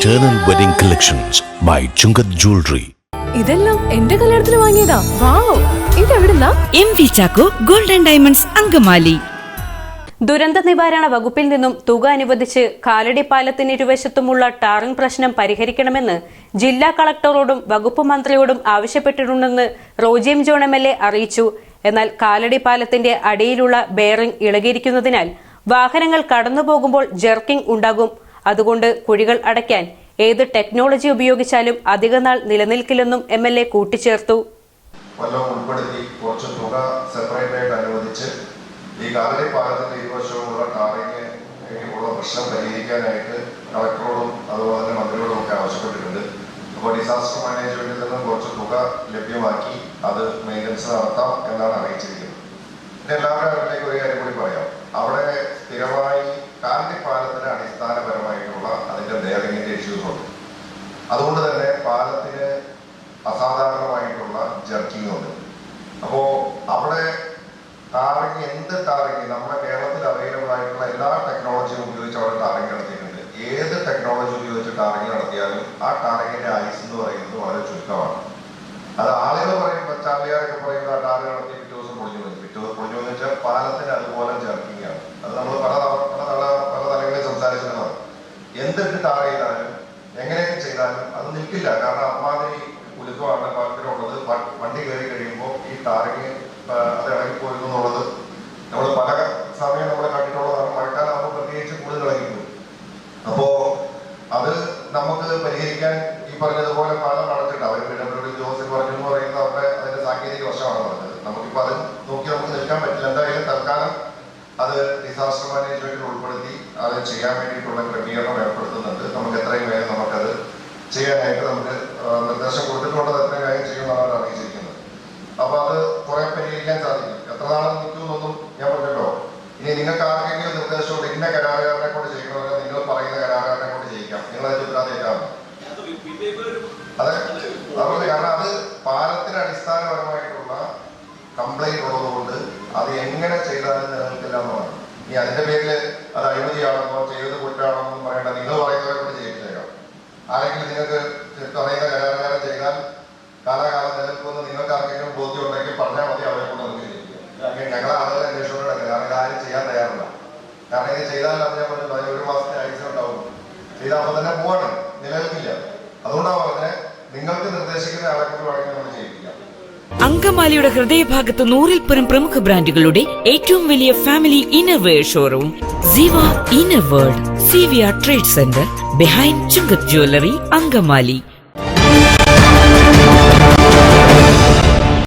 Eternal Wedding Collections by Chungath Jewelry. ഇതെല്ലാം എന്റെ കല്യാണത്തിന് വാങ്ങിയതാ. Wow ഇതെവിടുന്നാ? M V Chacko golden diamonds Angamaly. ദുരന്ത നിവാരണ വകുപ്പിൽ നിന്നും തുക അനുവദിച്ച് കാലടി പാലത്തിന് ഇരുവശത്തുമുള്ള ടാറിംഗ് പ്രശ്നം പരിഹരിക്കണമെന്ന് ജില്ലാ കളക്ടറോടും വകുപ്പ് മന്ത്രിയോടും ആവശ്യപ്പെട്ടിട്ടുണ്ടെന്ന് റോജിയം ജോൺ എം എൽ എ അറിയിച്ചു. എന്നാൽ കാലടി പാലത്തിന്റെ അടിയിലുള്ള ബെയറിംഗ് ഇളകിയിരിക്കുന്നതിനാൽ വാഹനങ്ങൾ കടന്നുപോകുമ്പോൾ ജെർക്കിംഗ് ഉണ്ടാകും. അതുകൊണ്ട് കുഴികൾ അടയ്ക്കാൻ ഏത് ടെക്നോളജി ഉപയോഗിച്ചാലും അധികനാൾ നിലനിൽക്കില്ലെന്നും എം എൽ എ കൂട്ടിച്ചേർത്തു. വല്ലതും ഉൾപ്പെടുത്തി കുറച്ച് തുക സെപ്പറേറ്റ് ആയിട്ട് അനുവദിച്ച് ഈ കാലടി പാലത്തിന്റെ ഇരുവശവുമുള്ള ടാറിങ് ഉള്ള പ്രശ്നം പരിഹരിക്കാനായിട്ട് കളക്ടറോടും അതുപോലെ തന്നെ മന്ത്രിയോടും ഒക്കെ ആവശ്യപ്പെട്ടിട്ടുണ്ട്. അപ്പോൾ ഡിസാസ്റ്റർ മാനേജ്മെന്റിൽ നിന്നും കുറച്ച് തുക ലഭ്യമാക്കി അത് മെയിന്റനൻസ് നടത്താം എന്നാണ് അറിയിച്ചിരിക്കുന്നത്. പിന്നെ എല്ലാവരുടെ അറിവിലേക്ക് ഒരു കാര്യം കൂടി പറയാം അവിടെ സ്ഥിരമായി കാലടി പാലത്തിന് അടിസ്ഥാനപരമായിട്ടുള്ള അതിന്റെ ബെയറിങ്ങിന്റെ ഇഷ്യൂസ് ഉണ്ട് അതുകൊണ്ട് തന്നെ പാലത്തിന് അസാധാരണമായിട്ടുള്ള ജർക്കിംഗ് ഉണ്ട് അപ്പോ അവിടെ ടാറിങ് എന്ത് ടാറിങ്? നമ്മുടെ കേരളത്തിൽ അവൈലബിൾ ആയിട്ടുള്ള എല്ലാ ടെക്നോളജിയും ഉപയോഗിച്ച് അവിടെ ടാറിങ് നടത്തിയിട്ടുണ്ട്. ഏത് ടെക്നോളജി ഉപയോഗിച്ച് ടാറിങ് നടത്തിയാലും ആ ടാറിങ്ങിന്റെ ഐസ് എന്ന് പറയുന്നത് വളരെ ചുരുക്കമാണ്. അത് ആളുകൾ പറയും ചാർലിയാരൊക്കെ പറയുന്നത് ആ ടാറ് നടത്തി പിറ്റേ ദിവസം പൊളിഞ്ഞു പോയി. പിറ്റേ ദിവസം പൊളിഞ്ഞു എന്ന് വെച്ചാൽ പാലത്തിന് അതുപോലെ ജർക്കിംഗ് ആണ്. അത് നമ്മൾ പല പല തല പല തലങ്ങളിൽ സംസാരിച്ചിട്ടുള്ളതാണ്. എന്തിട്ട് ടാർ ചെയ്താലും എങ്ങനെയൊക്കെ ചെയ്താലും അത് നിൽക്കില്ല. കാരണം അമ്മാതിരി കുലുക്കമാണ് ടാറിങ് അത് ഇളകിപ്പോയിരുന്നു എന്നുള്ളത് നമ്മൾ പല സമയം നമ്മൾ കണ്ടിട്ടുള്ളതാണ്. മഴക്കാലം ആകുമ്പോൾ പ്രത്യേകിച്ച് കൂടുതൽ ഇളകിപ്പോയി അപ്പോ അത് നമുക്ക് പരിഹരിക്കാൻ ഈ പറഞ്ഞതുപോലെ പാലം അടച്ചിട്ട് അവർ ഡബ്ല്യു ജോസിൽ പറഞ്ഞു എന്ന് പറയുന്നത് അവരുടെ അതിന്റെ സാങ്കേതിക വശമാണ് പറഞ്ഞത്. നമുക്കിപ്പോ അത് നോക്കി നമുക്ക് നിൽക്കാൻ പറ്റില്ല. എന്തായാലും തൽക്കാലം അത് ഡിസാസ്റ്റർ മാനേജ്മെന്റിൽ ഉൾപ്പെടുത്തി അത് ചെയ്യാൻ വേണ്ടിയിട്ടുള്ള ക്രമീകരണം ഏർപ്പെടുത്തുന്നുണ്ട്. നമുക്ക് എത്രയും വേഗം നമുക്കത് ചെയ്യാനായിട്ട് നമുക്ക് നിർദ്ദേശം കൊടുത്തിട്ടുള്ളത് എത്രയും വേഗം ചെയ്യുമെന്നാണ് അവർ അറിയിച്ചിരിക്കുന്നത് അപ്പൊ അത് കുറെ പരിഹരിക്കാൻ സാധിക്കും. എത്ര നാൾ നിൽക്കുമെന്നൊന്നും ഞാൻ പറഞ്ഞല്ലോ. ഇനി നിങ്ങൾക്ക് ആർക്കെങ്കിലും നിർദ്ദേശമുണ്ട് ഇന്ന കരാറുകാരനെ കൊണ്ട് ചെയ്യണമെങ്കിൽ നിങ്ങൾ പറയുന്ന കരാറുകാരനെ കൊണ്ട് ചെയ്യിക്കാം. നിങ്ങൾ അതിന്റെ ഉത്തരവാദിത്തമാണ് അതെ. അതുകൊണ്ട് കാരണം അത് പാലത്തിന് അടിസ്ഥാനപരമായിട്ടുള്ള കംപ്ലൈന്റ് ഉള്ളതുകൊണ്ട് അത് എങ്ങനെ ചെയ്താലും നിലനിൽക്കില്ല എന്നുള്ളതാണ് ഇനി അതിന്റെ പേരിൽ അത് അഴിമതിയാണെന്നോ ചെയ്തത് കുറ്റാണെന്നോ പറയേണ്ട. നിങ്ങൾ പറയുന്നവരെ കൊണ്ട് ചെയ്യിച്ചേക്കാം ആരെങ്കിലും നിങ്ങൾക്ക് പറയുന്ന കരാറുകാരൻ ചെയ്താൽ കാലാകാലം നിലനിൽക്കുമെന്ന് നിങ്ങൾക്ക് ആർക്കെങ്കിലും ബോധ്യം ഉണ്ടെങ്കിൽ പറഞ്ഞാൽ മതി അവരെ കൊണ്ട് നമുക്ക് ചെയ്യിക്കാം ഞങ്ങളെ ആളുകൾ അന്വേഷണം കാരണം ഇതാരും ചെയ്യാൻ തയ്യാറില്ല കാരണം ഇത് ചെയ്താൽ അത് ഞാൻ പറഞ്ഞു അതിന് ഒരു മാസത്തെ ആയുസ് ഉണ്ടാവും ചെയ്താൽ തന്നെ പോവാണ്. നിലനിൽക്കില്ല. അതുകൊണ്ടാണ് പറഞ്ഞത് നിങ്ങൾക്ക് നിർദ്ദേശിക്കുന്ന ആളെ കൊണ്ട് നമ്മൾ ചെയ്യിപ്പിക്കാം. അങ്കമാലിയുടെ ഹൃദയഭാഗത്ത് നൂറിൽ പരം പ്രമുഖ ബ്രാൻഡുകളുടെ ഏറ്റവും വലിയ family innerwear showroom. Ziva inner world C V R trade centre behind Chungath jewellery Angamaly.